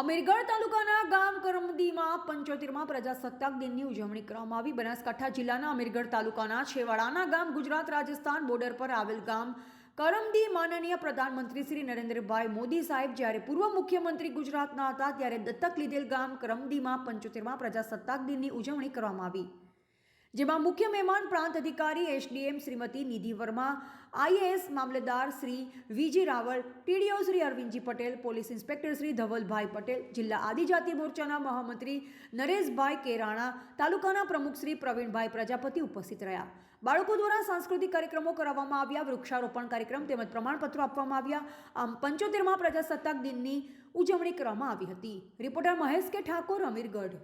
અમીરગઢ તાલુકાના ગામ કરમદીમાં પંચોતેરમાં પ્રજાસત્તાક દિનની ઉજવણી કરવામાં આવી. બનાસકાંઠા જિલ્લાના અમીરગઢ તાલુકાના છેવાડાના ગામ ગુજરાત રાજસ્થાન બોર્ડર પર આવેલ ગામ કરમદી માનનીય પ્રધાનમંત્રી શ્રી નરેન્દ્રભાઈ મોદી સાહેબ જ્યારે પૂર્વ મુખ્યમંત્રી ગુજરાતના હતા, ત્યારે દત્તક લીધેલ ગામ કરમદીમાં પંચોતેરમાં પ્રજાસત્તાક દિનની ઉજવણી કરવામાં આવી. જેમાં મુખ્ય મહેમાન પ્રાંત અધિકારી એસડીએમ શ્રીમતી નિધિ વર્મા, આઈએએસ મામલેદાર શ્રી વીજી રાવલ, ટીડીઓ શ્રી અરવિંદજી પટેલ, પોલીસ ઇન્સ્પેક્ટર શ્રી ધવલભાઈ પટેલ, જિલ્લા આદિજાતિ મોરચાના મહામંત્રી નરેશભાઈ કેરાણા, તાલુકાના પ્રમુખ શ્રી પ્રવીણભાઈ પ્રજાપતિ ઉપસ્થિત રહ્યા. બાળકો દ્વારા સાંસ્કૃતિક કાર્યક્રમો કરાવવામાં આવ્યા, વૃક્ષારોપણ કાર્યક્રમ તેમજ પ્રમાણપત્રો આપવામાં આવ્યા. આમ પંચોતેરમાં પ્રજાસત્તાક દિનની ઉજવણી કરવામાં આવી હતી. રિપોર્ટર મહેશ કે ઠાકોર, અમીરગઢ.